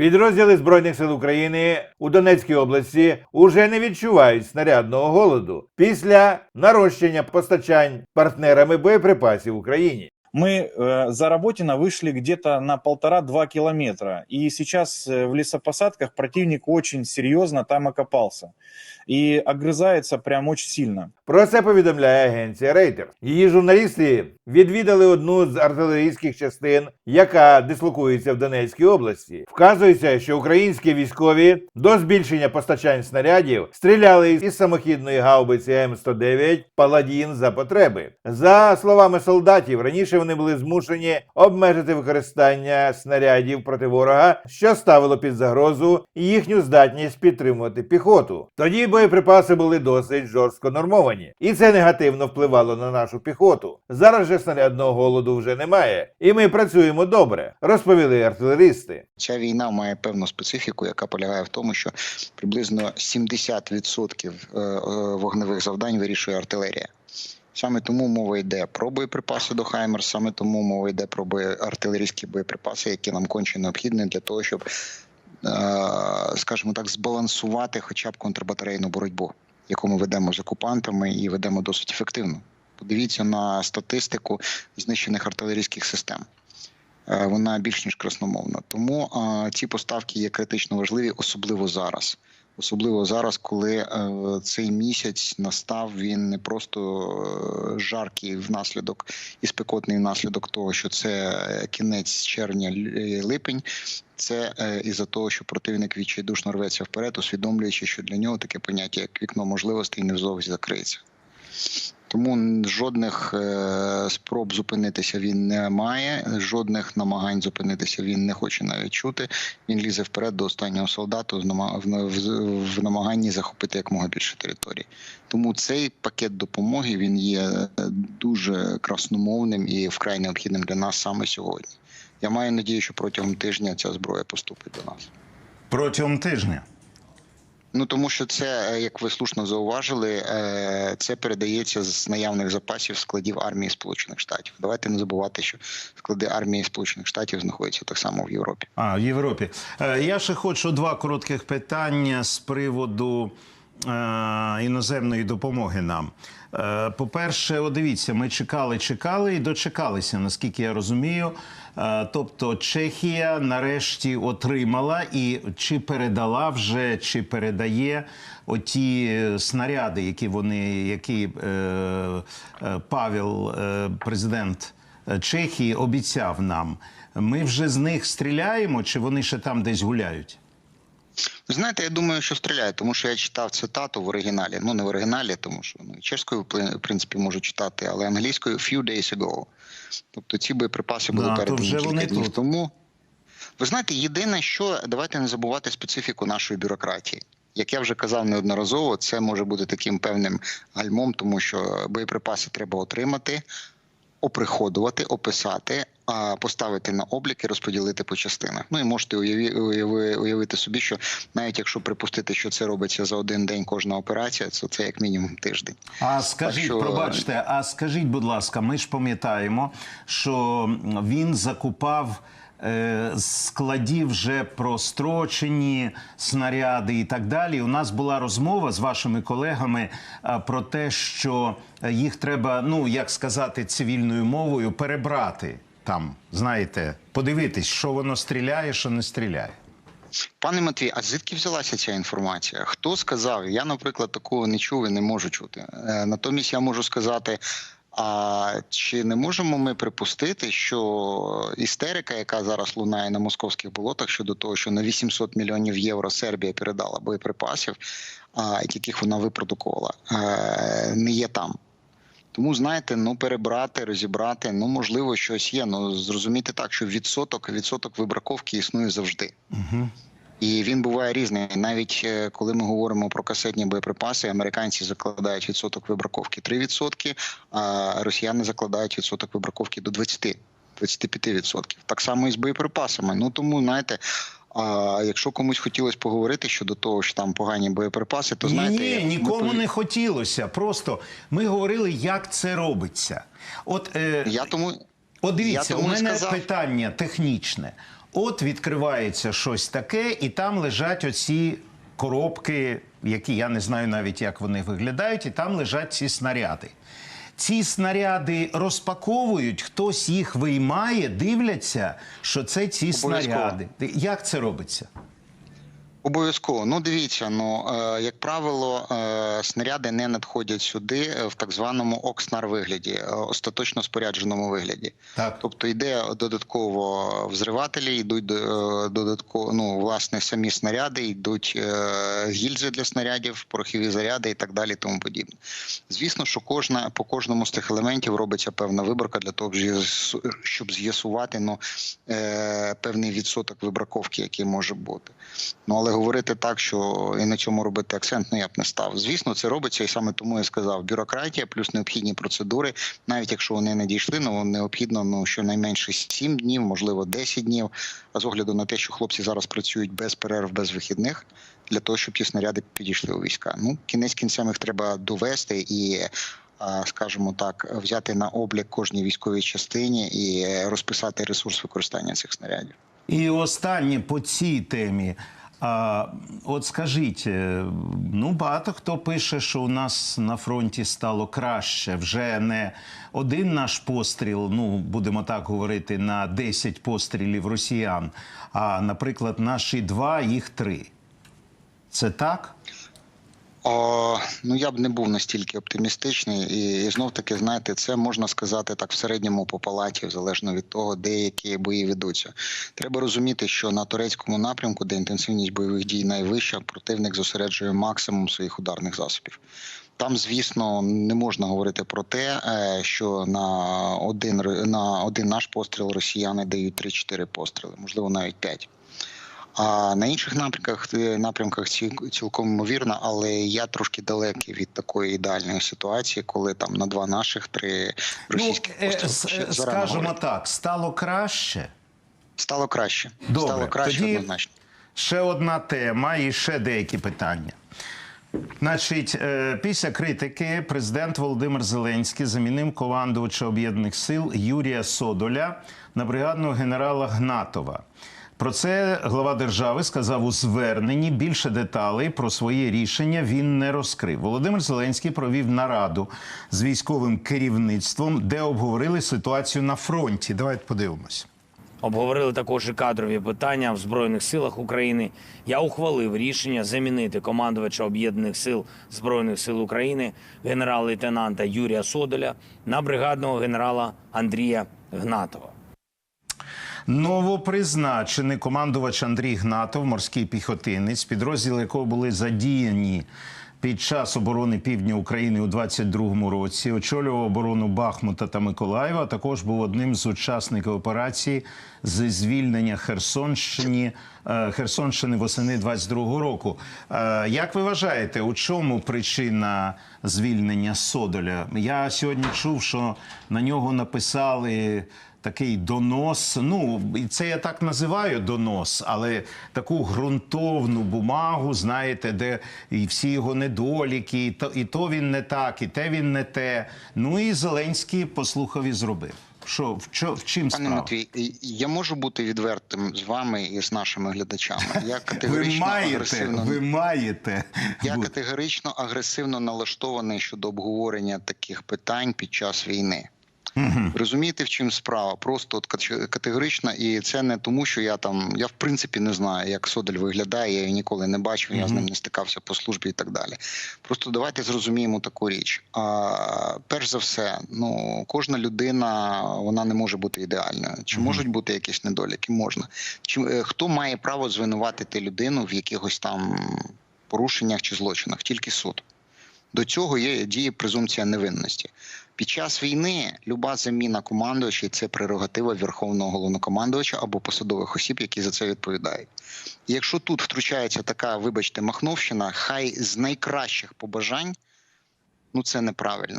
Підрозділи Збройних сил України у Донецькій області уже не відчувають снарядного голоду після нарощення постачань партнерами боєприпасів Україні Мы э, за Работино вышли где-то на полтора-два километра. И сейчас э, в лесопосадках противник очень серьезно там окопался. И огрызается прям очень сильно. Про це повідомляє агенція Рейтер. Її журналісти відвідали одну з артилерійських частин, яка дислокується в Донецькій області. Вказується, що українські військові до збільшення постачань снарядів стріляли із самохідної гаубиці М109 Паладін за потреби. За словами солдатів, раніше вони були змушені обмежити використання снарядів проти ворога, що ставило під загрозу їхню здатність підтримувати піхоту. Тоді боєприпаси були досить жорстко нормовані, і це негативно впливало на нашу піхоту. Зараз же снарядного голоду вже немає, і ми працюємо добре, розповіли артилеристи. Ця війна має певну специфіку, яка полягає в тому, що приблизно 70% е, е, вогневих завдань вирішує артилерія. Саме тому мова йде про боєприпаси до Хаймер, саме тому мова йде про артилерійські боєприпаси, які нам конче необхідні для того, щоб, е, скажімо так, збалансувати хоча б контрбатарейну боротьбу, яку ми ведемо з окупантами і ведемо досить ефективно. Подивіться на статистику знищених артилерійських систем. Е, Вона більш ніж красномовна. Тому е, ці поставки є критично важливі, особливо зараз. Особливо зараз, коли е, цей місяць настав, він не просто е, жаркий внаслідок і спекотний внаслідок того, що це е, кінець червня липень. Це е, із-за того, що противник відчайдушно рветься вперед, усвідомлюючи, що для нього таке поняття, як вікно можливостей, невзовзі закриється. Тому жодних е, спроб зупинитися він не має, жодних намагань зупинитися він не хоче навіть чути. Він лізе вперед до останнього солдату в намаганні захопити якомога більше території. Тому цей пакет допомоги він є е, дуже красномовним і вкрай необхідним для нас саме сьогодні. Я маю надію, що протягом тижня ця зброя поступить до нас. Протягом тижня. Ну тому що це, е, як ви слушно зауважили, е, це передається з наявних запасів складів армії Сполучених Штатів. Давайте не забувати, що склади армії Сполучених Штатів знаходяться так само в Європі. А, в Європі. Е, Я ще хочу два коротких питання з приводу іноземної допомоги нам. Е, По-перше, дивіться, ми чекали, чекали і дочекалися, наскільки я розумію. Е, Тобто Чехія нарешті отримала і чи передала вже, чи передає оті е, снаряди, які вони, які е, е, Павел, е, президент е, Чехії, обіцяв нам. Ми вже з них стріляємо, чи вони ще там десь гуляють? Знаєте, я думаю, що стріляє, тому що я читав цитату в оригіналі. Ну не в оригіналі, тому що ну чешською в принципі можу читати, але англійською few days ago. Тобто ці боєприпаси були Да, передані кілька днів тут. тому. Ви знаєте, єдине, що давайте не забувати специфіку нашої бюрократії. Як я вже казав неодноразово, це може бути таким певним гальмом, тому що боєприпаси треба отримати, оприходувати, описати, поставити на облік і розподілити по частинах. Ну і можете уявити собі, що навіть якщо припустити, що це робиться за один день кожна операція, то це як мінімум тиждень. А скажіть, що- пробачте, а скажіть, будь ласка, ми ж пам'ятаємо, що він закупав. е, Складів вже прострочені снаряди і так далі. У нас була розмова з вашими колегами про те, що е, їх треба, ну як сказати, цивільною мовою перебрати там. Знаєте, подивитись, що воно стріляє, що не стріляє. Пане Матвій, а звідки взялася ця інформація? Хто сказав? Я, наприклад, такого не чув і не можу чути. Е, Натомість я можу сказати. А чи не можемо ми припустити, що істерика, яка зараз лунає на московських болотах щодо того, що на 800 мільйонів євро Сербія передала боєприпасів, а, яких вона випродукувала, е, не є там? Тому знаєте, ну перебрати, розібрати, ну можливо, щось є. Ну зрозуміти так, що відсоток відсоток вибраковки існує завжди. Угу. І він буває різний. Навіть е, коли ми говоримо про касетні боєприпаси, американці закладають відсоток вибраковки 3%, а росіяни закладають відсоток вибраковки до 20%. 25%. Так само і з боєприпасами. Ну тому знаєте, а якщо комусь хотілося поговорити щодо того, що там погані боєприпаси, то знаєте, ні, ми ні, нікому пові- не хотілося. Просто ми говорили, як це робиться. От, е, я тому от дивіться, я у тому і мене сказав. питання технічне. От відкривається щось таке, і там лежать оці коробки, які я не знаю навіть, як вони виглядають, і там лежать ці снаряди. Ці снаряди розпаковують, хтось їх виймає, дивляться, що це ці Обов'язково. снаряди. Як це робиться? Обов'язково. Ну дивіться, ну е, як правило, е, снаряди не надходять сюди е, в так званому окснар вигляді, остаточно спорядженому вигляді. Так. Тобто йде додатково взривателі, йдуть додатково, ну власне самі снаряди, йдуть гільзи для снарядів, порохові заряди і так далі, тому подібне. Звісно, що кожна по кожному з тих елементів робиться певна виборка для того, щоб з'ясувати ну, певний відсоток вибраковки, який може бути. Ну але говорити так, що і на цьому робити акцент, ну я б не став. Звісно, це робиться, і саме тому я сказав: бюрократія плюс необхідні процедури, навіть якщо вони не дійшли, ну необхідно ну щонайменше 7 днів, можливо, 10 днів. А з огляду на те, що хлопці зараз працюють без перерв, без вихідних, для того, щоб ті снаряди підійшли у війська. Ну кінець кінцем їх треба довести і. Скажімо так, взяти на облік кожній військовій частині і розписати ресурс використання цих снарядів. І останнє по цій темі. А, от скажіть, ну багато хто пише, що у нас на фронті стало краще. Вже не один наш постріл, ну будемо так говорити, на 10 пострілів росіян, а, наприклад, наші два, їх три. Це так? О, ну я б не був настільки оптимістичний, і, і знов таки, знаєте, це можна сказати так в середньому по палаті, залежно від того, де які бої ведуться. Треба розуміти, що на турецькому напрямку, де інтенсивність бойових дій найвища, противник зосереджує максимум своїх ударних засобів. Там, звісно, не можна говорити про те, е, що на один на один наш постріл росіяни дають 3-4 постріли, можливо, навіть 5. А на інших напрямках напрямках цілком ймовірно, але я трошки далекий від такої ідеальної ситуації, коли там на два наших три російських ну, е, постріли. с- Ще е, зарано скажемо так, стало краще. стало краще. Добре, стало краще тоді- однозначно. Ще одна тема і ще деякі питання. Значить, е, після критики президент Володимир Зеленський замінив командувача Об'єднаних сил Юрія Содоля на бригадного генерала Гнатова. Про це глава держави сказав у зверненні. Більше деталей про своє рішення він не розкрив. Володимир Зеленський провів нараду з військовим керівництвом, де обговорили ситуацію на фронті. Давайте подивимось. Обговорили також і кадрові питання в Збройних силах України. Я ухвалив рішення замінити командувача об'єднаних сил Збройних сил України генерал-лейтенанта Юрія Содоля на бригадного генерала Андрія Гнатова. Новопризначений командувач Андрій Гнатов, морський піхотинець, підрозділи якого були задіяні під час оборони півдня України у 22-му році, очолював оборону Бахмута та Миколаєва. а Також був одним з учасників операції зі звільнення Херсонщини, Херсонщини восени 22-го року. Е, Як ви вважаєте, у чому причина звільнення Содоля? Я сьогодні чув, що на нього написали такий донос. Ну, це я так називаю донос, але таку ґрунтовну бумагу, знаєте, де і всі його недоліки, і то, і то він не так, і те він не те. Ну і Зеленський послухав і зробив. Що в, чо, в чим Пане справа? Матвій, я можу бути відвертим з вами і з нашими глядачами. Я Ви категорично маєте, агресивно ви маєте. Я категорично агресивно налаштований щодо обговорення таких питань під час війни. Розумієте, в чим справа? Просто от кат- категорично, і це не тому, що я там. Я в принципі не знаю, як Содель виглядає, я його ніколи не бачив, я з ним не стикався по службі і так далі. Просто давайте зрозуміємо таку річ. А, перш за все, ну кожна людина вона не може бути ідеальною. Чи можуть бути якісь недоліки? Можна. Чи е, хто має право звинуватити людину в якихось там порушеннях чи злочинах? Тільки суд. До цього є діє презумпція невинності. Під час війни люба заміна командувача це прерогатива верховного головнокомандувача або посадових осіб, які за це відповідають. Якщо тут втручається така, вибачте, махновщина, хай з найкращих побажань, ну це неправильно.